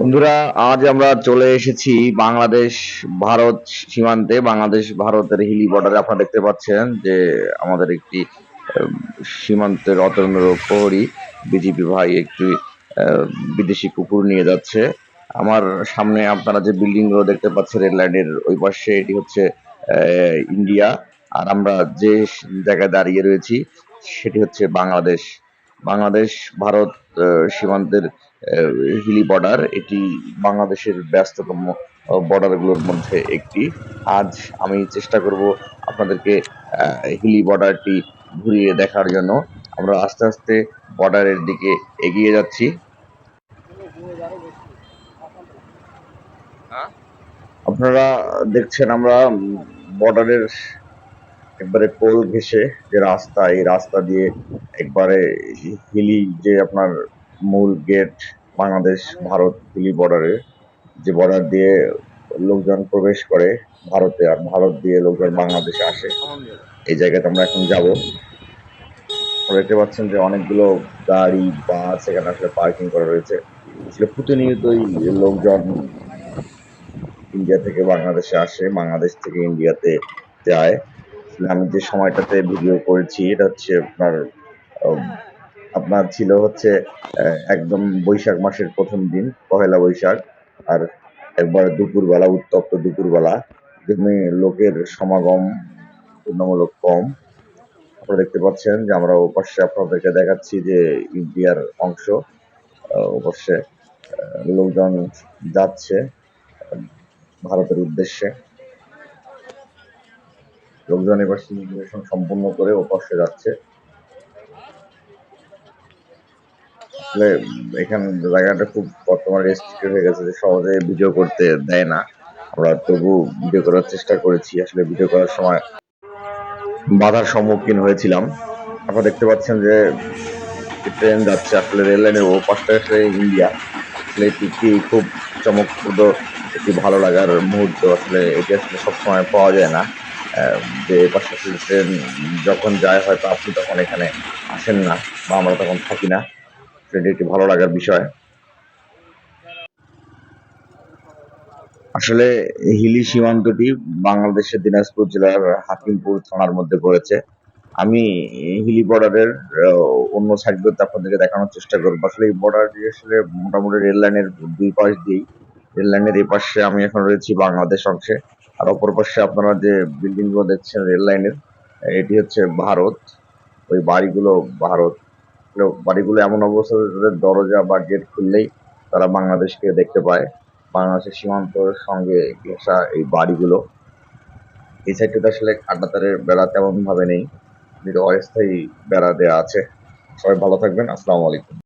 বন্ধুরা, আজ আমরা চলে এসেছি বাংলাদেশ ভারত সীমান্তে। বাংলাদেশ ভারতের হিলি বর্ডারে আপনারা দেখতে পাচ্ছেন যে আমাদের একটি সীমান্তের অতন্য প্রহরী বিজিপি ভাই একটি বিদেশি কুকুর নিয়ে যাচ্ছে। আমার সামনে আপনারা যে বিল্ডিংগুলো দেখতে পাচ্ছেন রেল লাইনের ওই পাশে এটি হচ্ছে ইন্ডিয়া আর আমরা যে জায়গায় দাঁড়িয়ে রয়েছি, সেটি হচ্ছে বাংলাদেশ। বাংলাদেশ, ভারত সীমান্তের হিলি বর্ডার এটি বাংলাদেশের ব্যস্ততম বর্ডারগুলোর মধ্যে একটি। আজ আমি চেষ্টা করব আপনাদেরকে হিলি বর্ডারটি ঘুরিয়ে দেখার জন্য। আমরা আস্তে আস্তে বর্ডারের দিকে এগিয়ে যাচ্ছি। আপনারা দেখছেন আমরা বর্ডারের একবারে কোল ঘেঁষে যে রাস্তা এই রাস্তা দিয়ে একবারে হিলি যে আপনার মূল গেট বাংলাদেশ ভারত বর্ডারে যে বর্ডার দিয়ে লোকজন প্রবেশ করে ভারতে আর ভারত দিয়ে লোকজন বাংলাদেশে আসে। এই জায়গাতে আমরা এখন যাব। দেখতে পাচ্ছেন যে অনেকগুলো গাড়ি, বাস এখানে আসলে পার্কিং করা রয়েছে। আসলে প্রতিনিয়তই লোকজন ইন্ডিয়া থেকে বাংলাদেশে আসে, বাংলাদেশ থেকে ইন্ডিয়াতে যায়। আমি যে সময়টাতে ভিডিও করেছি, এটা হচ্ছে আপনার আপনার ছিল হচ্ছে একদম বৈশাখ মাসের প্রথম দিন, পহেলা বৈশাখ, আর একবার দুপুরবেলা, উত্তপ্ত দুপুরবেলা, যেখানে লোকের সমাগম তুলনামূলক কম। আপনারা দেখতে পাচ্ছেন যে আমরা ওপাশে আপনাদেরকে দেখাচ্ছি যে ইন্ডিয়ার অংশ ওপাশে লোকজন যাচ্ছে, ভারতের উদ্দেশ্যে। লোকজন এবার সম্পূর্ণ করে ওপাশে যাচ্ছে আসলে এখানে জায়গাটা খুব বর্তমানে রেস্ট্রিক্টেড হয়ে গেছে যে সহজে ভিডিও করতে দেয় না। আমরা তবু ভিডিও করার চেষ্টা করেছি, আসলে ভিডিও করার সময় বাধার সম্মুখীন হয়েছিলাম। আপনারা দেখতে পাচ্ছেন যে ট্রেন যাচ্ছে, আসলে রেল লাইনের ও পাশটা আসলে ইন্ডিয়া আসলে এটি খুব চমকপ্রদ একটি ভালো লাগার মুহূর্ত, আসলে এটি আসলে সবসময় পাওয়া যায় না। যে এ পাশে আসলে ট্রেন যখন যায় হয়তো আপনি তখন এখানে আসেন না বা আমরা তখন থাকি না। সেটি একটি ভালো লাগার বিষয়। আসলে হিলি সীমান্তটি বাংলাদেশের দিনাজপুর জেলার হাকিমপুর থানার মধ্যে পড়েছে। আমি হিলি বর্ডারের অন্য সাইডগুলোতে আপনাদেরকে দেখানোর চেষ্টা করব। আসলে এই বর্ডারটি আসলে মোটামুটি রেল লাইনের দুই পাশ দিয়েই। রেল লাইনের এই পাশে আমি এখন রয়েছি বাংলাদেশ অংশে। আর অপর পাশে আপনারা যে বিল্ডিংগুলো দেখছেন রেল লাইনের, এটি হচ্ছে ভারত। ওই বাড়িগুলো ভারত। বাড়িগুলো এমন অবস্থায় তাদের দরজা বা গেট খুললেই তারা বাংলাদেশকে দেখতে পায়। বাংলাদেশের সীমান্তর সঙ্গে ঘেঁষা এই বাড়িগুলো। এই সাইডটিতে আসলে আড্ডাতারের বেড়া তেমনভাবে নেই। অস্থায়ী বেড়া দেওয়া আছে। সবাই ভালো থাকবেন। আসসালামু আলাইকুম।